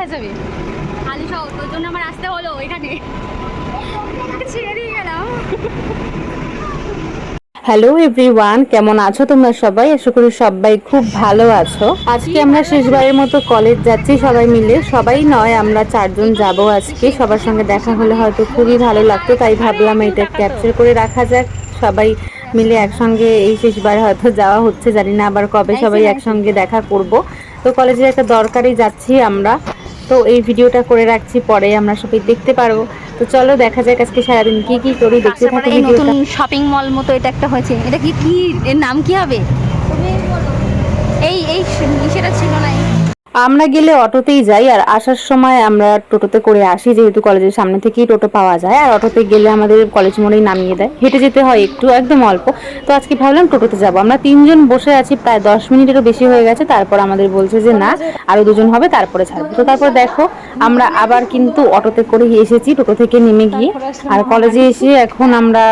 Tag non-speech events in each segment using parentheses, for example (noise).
কোথায় যাবে? সহ তোর জন্য আমার আসতে হলো এখানে ছেড়ে দিয়ে গেলাম। হ্যালো এভরিওয়ান কেমন আছো তোমরা সবাই? আশা করি সবাই খুব ভালো আছো। আজকে আমরা শেষবারের মতো কলেজ যাচ্ছি সবাই মিলে। সবাই নয় আমরা চারজন যাব আজকে। সবার সঙ্গে দেখা হলে হয়তো খুবই ভালো লাগতো তাই ভাবলাম এটা ক্যাপচার করে রাখা যাক। সবাই মিলে একসঙ্গে এই শেষবার হয়তো যাওয়া হচ্ছে জানি না আবার কবে সবাই একসঙ্গে দেখা করব। তো কলেজের একটা দরকারই যাচ্ছি আমরা। তো এই ভিডিওটা করে রাখছি পরে আমরা সবাই দেখতে পারব তো চলো দেখা যাক আজকে সারাদিন কি কি করি দেখতে থাকি নতুন শপিং মল মতো এটা একটা হয়েছে। এটা কি কি এর নাম কি হবে? এই এই সেটা ছিল না এই। আমরা গেলে অটোতেই যাই, আর আসার সময় আমরা টোটোতে করে আসি, যেহেতু কলেজের সামনে থেকেই টোটো পাওয়া যায়, আর অটোতে গেলে আমাদের কলেজ মোড়েই নামিয়ে দেয়। হেঁটে যেতে হয় একটু, একদম অল্প। তো আজকে ভাবলাম টোটোতে যাব। আমরা তিনজন বসে আছি, প্রায় দশ মিনিটেরও বেশি হয়ে গেছে। তারপর আমাদের বলছে যে, না আরও দুজন হবে, তারপরে ছাড়বো। তো তারপর দেখো, আমরা আবার কিন্তু অটোতে করে এসেছি, টোটো থেকে নেমে গিয়ে। আর কলেজে এসে এখন আমরা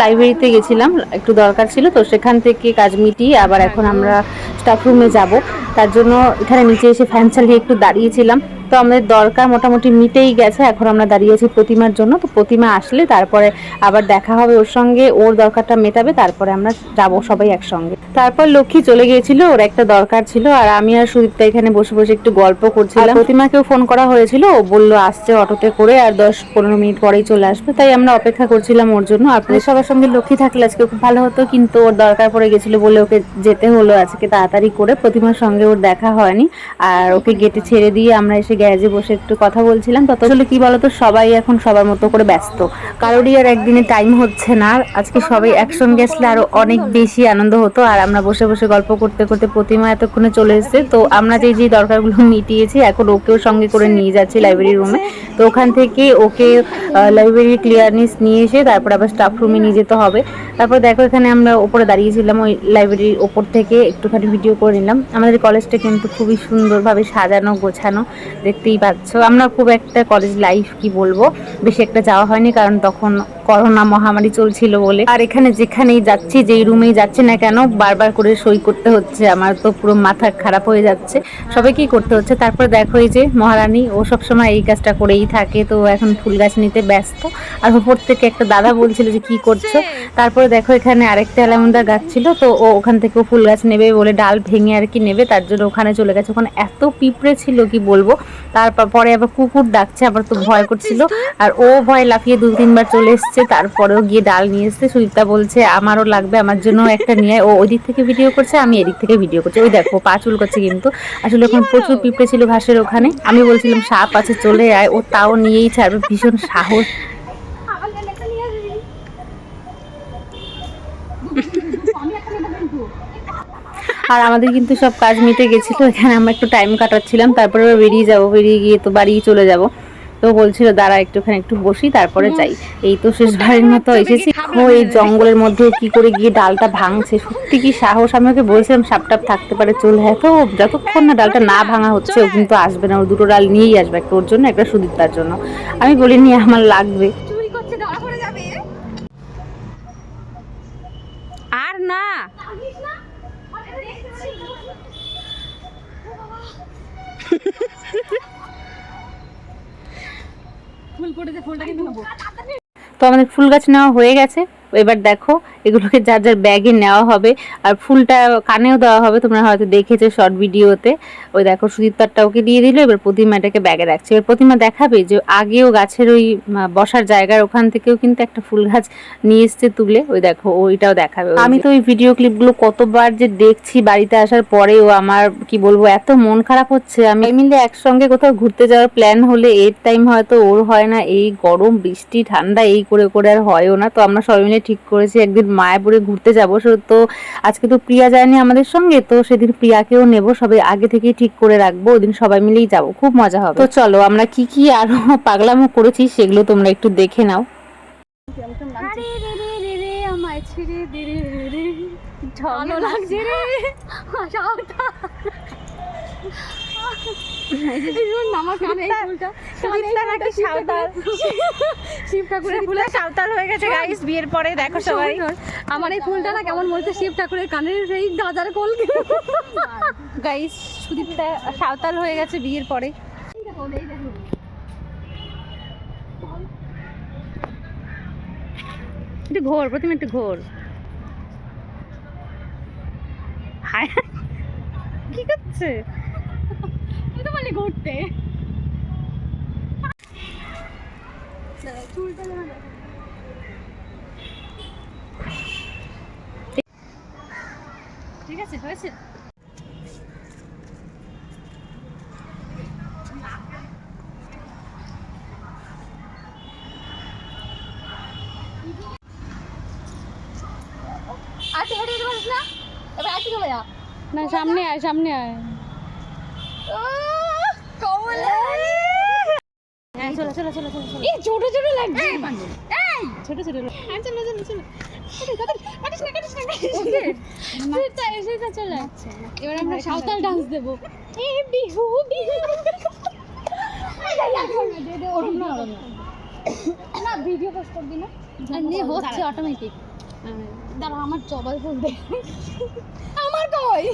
লাইব্রেরিতে গেছিলাম, একটু দরকার ছিল। তো সেখান থেকে কাজ মিটিয়ে আবার এখন আমরা স্টাফ রুমে যাব। তার জন্য এখানে নিচে এসে ফ্যান চালিয়ে একটু দাঁড়িয়েছিলাম। তো আমাদের দরকার মোটামুটি মিটেই গেছে, এখন আমরা দাঁড়িয়েছি প্রতিমার জন্য। তো প্রতিমা আসলে তারপরে আবার দেখা হবে ওর সঙ্গে, ওর দরকারটা মেটাবে, তারপরে আমরা যাব সবাই একসঙ্গে। তারপর লক্ষ্মী চলে গিয়েছিল, ওর একটা দরকার ছিল, আর আমি আর সুদীপ্তা এখানে বসে বসে একটু গল্প করছিলাম। প্রতিমাকেও ফোন করা হয়েছিল, ও বলল, আসছে অটোতে করে, আর দশ পনেরো মিনিট পরেই চলে আসবে। তাই আমরা অপেক্ষা করছিলাম ওর জন্য। আপনাদের সবার সঙ্গে লক্ষ্মী থাকলে আজকে খুব ভালো হতো, কিন্তু ওর দরকার পড়ে গেছিল বলে ওকে যেতে হলো আজকে তাড়াতাড়ি করে। প্রতিমার সঙ্গে ওর দেখা হয়নি, আর ওকে গেটে ছেড়ে দিয়ে আমরা এসে গ্যারেজে বসে একটু কথা বলছিলাম, তত আসলে কি বলতো, সবাই এখন সবার মতো করে ব্যস্ত। কারোরই আর একদিনে টাইম হচ্ছে না। আজকে সবাই একসঙ্গে আসলে আরও অনেক বেশি আনন্দ হতো, আর আমরা বসে বসে গল্প করতে করতে প্রতিমা এতক্ষণে চলে এসেছে। তো আমরা যে যে দরকারগুলো মিটিয়েছি, এখন ওকেও সঙ্গে করে নিয়ে যাচ্ছি লাইব্রেরি রুমে তো ওখান থেকে ওকে লাইব্রেরি ক্লিয়ারনেস নিয়ে এসে তারপর আবার স্টাফ রুমে নিয়ে যেতে হবে। তারপর দেখো এখানে আমরা ওপরে দাঁড়িয়েছিলাম, ওই লাইব্রেরির ওপর থেকে একটুখানি ভিডিও করে নিলাম। আমাদের কলেজটা কিন্তু খুবই সুন্দরভাবে সাজানো, গোছানো। দেখতেই পাচ্ছ। আমরা খুব একটা কলেজ লাইফ কি বলব? বেশি একটা যাওয়া হয়নি কারণ তখন করোনা মহামারী চলছিল বলে। আর এখানে যেখানেই যাচ্ছি, যেই রুমেই যাচ্ছি না কেন, বারবার করে সই করতে হচ্ছে। আমার তো পুরো মাথা খারাপ হয়ে যাচ্ছে। সবাইকেই করতে হচ্ছে? তারপর দেখো এই যে মহারানী, ও সবসময় এই কাজটা করেই থাকে। তো এখন ফুল গাছ নিতে ব্যস্ত। আর উপর থেকে একটা দাদা বলছিল যে, কি করছ? তারপরে দেখো এখানে আরেকটা অ্যালামুন্ডা গাছ ছিল। তো ও ওখান থেকে ফুল গাছ নেবে বলে ডাল ভেঙে আর কি নেবে। তার জন্য ওখানে চলে গেছে। ওখানে এত পিঁপড়ে ছিল, কি বলব? তারপর পরে আবার কুকুর ডাকছে। আবার তো ভয় করছিল। আর ও ভয় লাফিয়ে দু তিনবার চলে এসছে। তারপরেও গিয়ে ডাল নিয়ে এসছে। সুদীপ্তা বলছে, আমারও লাগবে, আমার জন্য একটা নিয়ে ও ওই দিক থেকে ভিডিও করছে, আমি এদিক থেকে ভিডিও করছি। ওই দেখো, পা চুল করছে কিন্তু। আসলে ওখানে প্রচুর পিঁপড়ে ছিল ঘাসের ওখানে। আমি বলছিলাম, সাপ আছে, চলে আয়। ও তাও নিয়েই ছাড়বে, ভীষণ সাহস। আর আমাদের কিন্তু সব কাজ মিটে গেছিল, এখানে আমরা একটু টাইম কাটাচ্ছিলাম, তারপরে বেরিয়ে যাব, বেরিয়ে গিয়ে তো বাড়ি চলে যাব। তো বলছিল দাঁড়া একটুখানি একটু বসি তারপরে যাই। এই তো শেষবারের মতো এসেছি। ও এই জঙ্গলের মধ্যে কি করে গিয়ে ডালটা ভাঙছে? সত্যি কি সাহস? আমি ওকে বলছিলাম সাপটাপ থাকতে পারে চলে হ্যাঁ তো যতক্ষণ না ডালটা না ভাঙা হচ্ছে ও কিন্তু আসবে না। ও দুটো ডাল নিয়েই আসবে একটা ওর জন্য একটা সুদীপ্তার জন্য। আমি বলিনি আমার লাগবে। চুরি করছে ধরা পড়ে যাবে। (laughs) তো আমাদের ফুল গাছ নেওয়া হয়ে গেছে। এবার দেখো এগুলোকে যার যার ব্যাগে নেওয়া হবে আর ফুলটা কানেও দেওয়া হবে, তোমরা হয়তো দেখেছ শর্ট ভিডিওতে ওই দেখো সুদীপ্তারটা ওকে দিয়ে দিল, এবার প্রতিমা এটাকে ব্যাগে রাখছে। এবার প্রতিমা দেখাবে যে আগেও গাছের ওই বসার জায়গার ওখান থেকেও কিন্তু একটা ফুল গাছ নিয়ে এসছে তুলে। ওই দেখো, ওইটাও দেখাবে। আমি তো ওই ভিডিও ক্লিপগুলো কতবার যে দেখছি বাড়িতে আসার পরেও আমার, কি বলব, এত মন খারাপ হচ্ছে। আমি মিলে একসঙ্গে কোথাও ঘুরতে যাওয়ার প্ল্যান হলে এর টাইম হয়তো ওর হয় না, এই গরম, বৃষ্টি, ঠান্ডা, এই করে করে আর হয়ও না। তো আমরা সবাই মিলে ঠিক করেছি, একদিন মায়াপুরে ঘুরতে যাব। সো তো আজকে তো প্রিয়া যায়নি আমাদের সঙ্গে তো সেদিন প্রিয়াকেও নেব। সবাই আগে থেকেই ঠিক করে রাখব ওদিন সবাই মিলেই যাব। খুব মজা হবে। তো চলো আমরা কি কি আরও (laughs) পাগলামো করেছি সেগুলো তোমরা একটু দেখে নাও। আমায় ছেড়ে দে রে রে রে। ভালো লাগছে রে। (laughs) (laughs) সাউটা কানে ফুলটা নাকি সাঁওতাল। শিব ঠাকুরের ফুল সাঁওতাল হয়ে গেছে গাইস বিয়ের পরে দেখো সবাই। আমার এই ফুলটা না কেমন বলছে শিব ঠাকুরের কানের সেই গাজার কল গাইস সুদীপটা সাঁওতাল হয়ে গেছে বিয়ের পরে। একটু ঘোর প্রথমে একটু ঘোর। হায় কি করছে? তুই তো বললি ঘুরতে। চুলটা ঠিক আছে, হয়েছে? তুই হেঁটে পারিস না? এবার আর চলে না, সামনে আয় সামনে আয় কমলা হ্যাঁ চলো চলো চলো চলো চলো। এই ছোট ছোট লাগছে। এই ছোট ছোট চলো চলো চলো। কাটিস না কাটিস না কাটিস না সেটা সেটা চলে এবার আমরা সাঁওতাল ডান্স দেবো। বিহু বিহু। না ভিডিও পোস্ট করবি না? হচ্ছে অটোমেটিক দাঁড়া আমার জবাই দে আমার কই?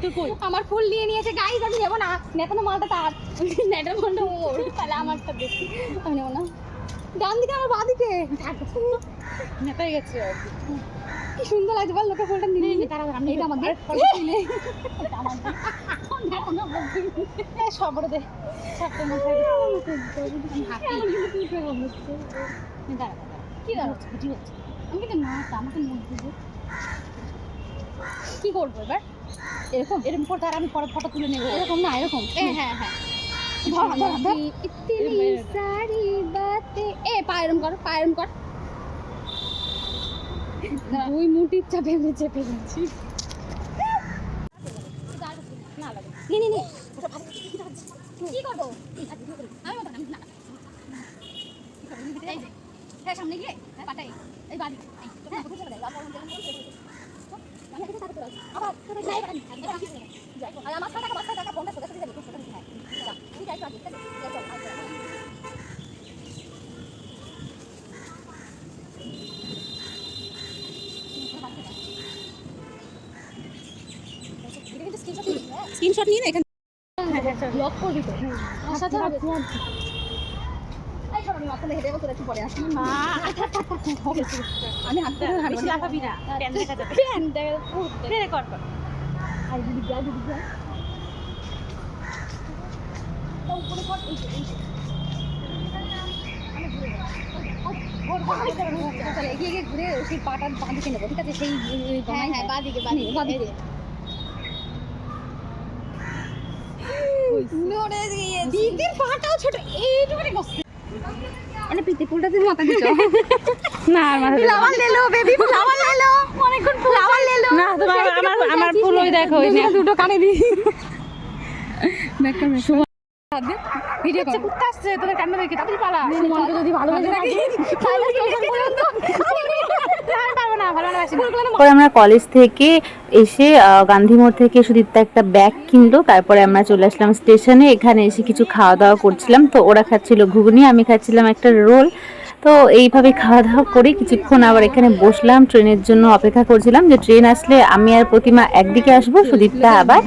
তুই কই? আমার ফুল নিয়ে নিয়েছে গাইজ আমি নেব না। নেতানো মালটা তার। নেটার মালটা ওর তাহলে আমারটা দেখি। আমি নেব না। ডান দিকে আমার বাঁ দিকে। নেতাই গেছে কি সুন্দর লাগছে বল লোকে ফুলটা নিয়ে নিয়ে। তারা আমি এটা আমাদের। সবরে দে। কি দাঁড়া? ছুটি হচ্ছে। আমি কিন্তু না আমাকে মন কি করব এবার? এরকম? এরকম করে তার আমি পরে ফটো তুলে নেব। এরকম না এরকম? হ্যাঁ হ্যাঁ। ধর, ধর, ধর। ইতনি সারি বাতে এ পা এরম কর পা এরম কর। দুই মুটির চাপে আমি চেপে গেছি। নে নে নে। কি করব? আমি আমি না। হ্যাঁ সামনে গিয়ে হ্যাঁ পাটাই এই বাড়ি এই হ্যাঁ কোথায় চলে যাবে আমার মনে হয় আমি এখানে থাকতে পারি আবার কোথায় যাই পারি যাই আর আমার টাকা মাথা টাকা ফোনটা সোজা সোজা যাবে সোজা সোজা হ্যাঁ ঠিক আছে ঠিক আছে ঠিক আছে চল স্ক্রিনশট নিয়ে না এখানে ব্লক করবি তো আসাতে হবে আমি হাঁটবো বেশি না। প্যান দেখা যাবে। প্যান। দেখা। কর। আর যা, যা। উপরে কর, এই ঘুরে এগিয়ে সেই পাটা বাঁ দিকে নেব, ঠিক আছে? সেই হ্যাঁ, বাঁ দিকে, বাঁ দিকে। নড়ে গিয়েছে। দিদির পাটাও ছোট এইটুকুনি বসছে মানে প্রীতি ফুলটা তুমি মাথা দিচ্ছ (laughs) না আর মাথা ফ্লাওয়ার লেলো বেবি ফ্লাওয়ার লেলো। অনেকক্ষণ ফ্লাওয়ার লেলো। না তোমার আমার আমার ফুল ওই দেখো ওই যে। দুটো কানে দি। ব্যাকটা ভিডিও কর। কুত্তা আসছে তোদের কান্না দেখে তাড়াতাড়ি পালা। সুমনকে যদি ভালোবাসে থাকি তাহলে তারপরে আমরা কলেজ থেকে এসে গান্ধী মোড় থেকে সুদীপ্তা একটা ব্যাগ কিনলো। তারপরে আমরা চলে আসলাম স্টেশনে এখানে এসে কিছু খাওয়া দাওয়া করছিলাম। তো ওরা খাচ্ছিল ঘুগনি, আমি খাচ্ছিলাম একটা রোল। তো এইভাবে খাওয়া দাওয়া করে কিছুক্ষণ আবার এখানে বসলাম। ট্রেনের জন্য অপেক্ষা করছিলাম যে ট্রেন আসলে আমি আর প্রতিমা একদিকে আসব, সুদীপ্তা আবার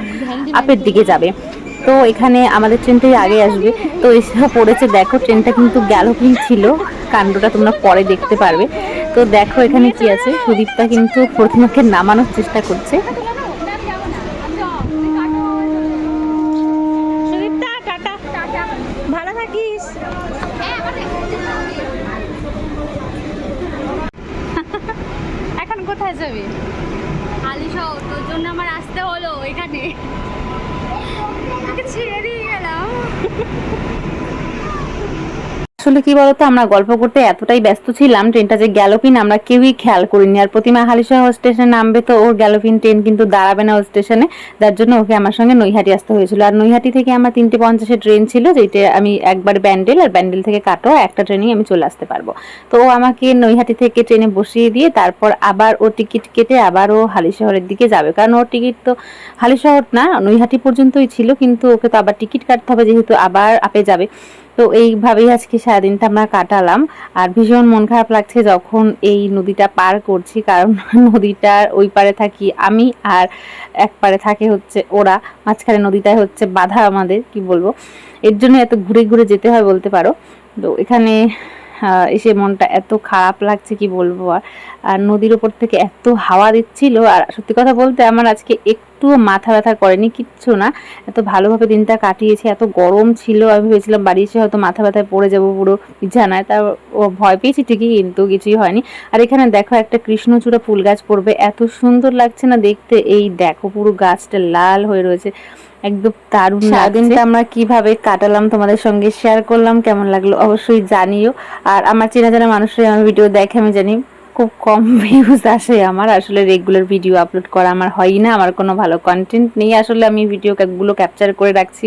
আপের দিকে যাবে। তো এখানে আমাদের ট্রেনটাই আগে আসবে। তো এসে পড়েছে, দেখো, ট্রেনটা কিন্তু গ্যালোপিং ছিল। কাণ্ডটা তোমরা পরে দেখতে পারবে। তো দেখো এখানে কি আছে। সুদীপটা কিন্তু প্রতিমাকে নামানোর চেষ্টা করছে। সুদীপ্তা টাটা। ভালো থাকিস? এখন কোথায় যাবি? আলিশা তোর জন্য আমার আসতে হলো এখানে ছেড়ে দিয়ে গেলাম। আসলে কি বলতো, আমরা গল্প করতে এতটাই ব্যস্ত ছিলাম, ট্রেনটা যে গ্যালোপিন আমরা কেউই খেয়াল করিনি। আর প্রতিমা হালিশহর স্টেশনে নামবে তো, ওর গ্যালোপিন ট্রেন কিন্তু দাঁড়াবে না স্টেশনে। যার জন্য ওকে আমার সঙ্গে নৈহাটি আসতে হয়েছিল। আর নৈহাটি থেকে আমার তিনটে পঞ্চাশের ট্রেন ছিল যেটা আমি একবার ব্যান্ডেল, আর ব্যান্ডেল থেকে কাটো, একটা ট্রেনেই আমি চলে আসতে পারব। তো ও আমাকে নৈহাটি থেকে ট্রেনে বসিয়ে দিয়ে তারপর আবার ও টিকিট কেটে আবার ও হালিশহরের দিকে যাবে। কারণ ওর টিকিট তো হালিশহর না, নৈহাটি পর্যন্তই ছিল, কিন্তু ওকে তো আবার টিকিট কাটতে হবে, যেহেতু আবার আপে যাবে। তো এইভাবেই আজকে সারাদিনটা আমরা কাটালাম। আর ভীষণ মন খারাপ লাগছে যখন এই নদীটা পার করছি, কারণ (laughs) নদীটার ওই পারে থাকি আমি আর এক পারে থাকে হচ্ছে ওরা। মাঝখানে নদীটায় হচ্ছে বাধা আমাদের, কি বলব? এর জন্য এত ঘুরে ঘুরে যেতে হয় বলতে পারো। তো এখানে এসে মনটা এত খারাপ লাগছে, কি বলব আর? আর নদীর ওপর থেকে এত হাওয়া দিচ্ছিল, আর সত্যি কথা বলতে আমার আজকে একটুও মাথা ব্যথা করেনি, কিচ্ছু না। এত ভালোভাবে দিনটা কাটিয়েছি, এত গরম ছিল, আমি ভেবেছিলাম বাড়ি এসে হয়তো মাথা ব্যথায় পড়ে যাব পুরো বিছানায় তার ও ভয় পেয়েছি ঠিকই, কিন্তু কিছুই হয়নি। আর এখানে দেখো একটা কৃষ্ণচূড়া ফুল গাছ পড়বে, এত সুন্দর লাগছে না দেখতে, এই দেখো পুরো গাছটা লাল হয়ে রয়েছে। একদম দারুণ সারাদিনটা আমরা কীভাবে কাটালাম তোমাদের সঙ্গে শেয়ার করলাম কেমন লাগল অবশ্যই জানিও। আর আমার চেনা জানা মানুষরা আমার ভিডিও দেখে আমি জানি খুব কম (laughs) ভিউজ আসে আমার। আসলে রেগুলার ভিডিও আপলোড করা আমার হয়ই না আমার কোনো ভালো কন্টেন্ট নেই। আসলে আমি ভিডিও গুলো ক্যাপচার করে রাখছি।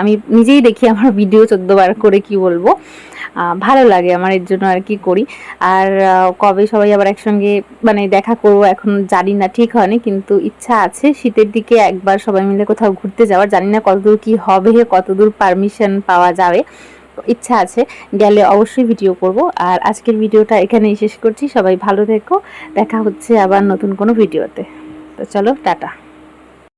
আমি নিজেই দেখি আমার ভিডিও চোদ্দবার করে কি বলব? ভালো লাগে আমার এর জন্য আর কি করি। আর কবে সবাই আবার একসঙ্গে মানে দেখা করব এখন জানি না, ঠিক হয়নি, কিন্তু ইচ্ছা আছে শীতের দিকে একবার সবাই মিলে কোথাও ঘুরতে যাওয়ার। জানি না কতদূর কি হবে, কতদূর পারমিশন পাওয়া যাবে। ইচ্ছা আছে, গেলে অবশ্যই ভিডিও করব। আর আজকের ভিডিওটা এখানেই শেষ করছি। সবাই ভালো থেকো। দেখা হচ্ছে আবার নতুন কোনো ভিডিওতে তো চলো, টাটা।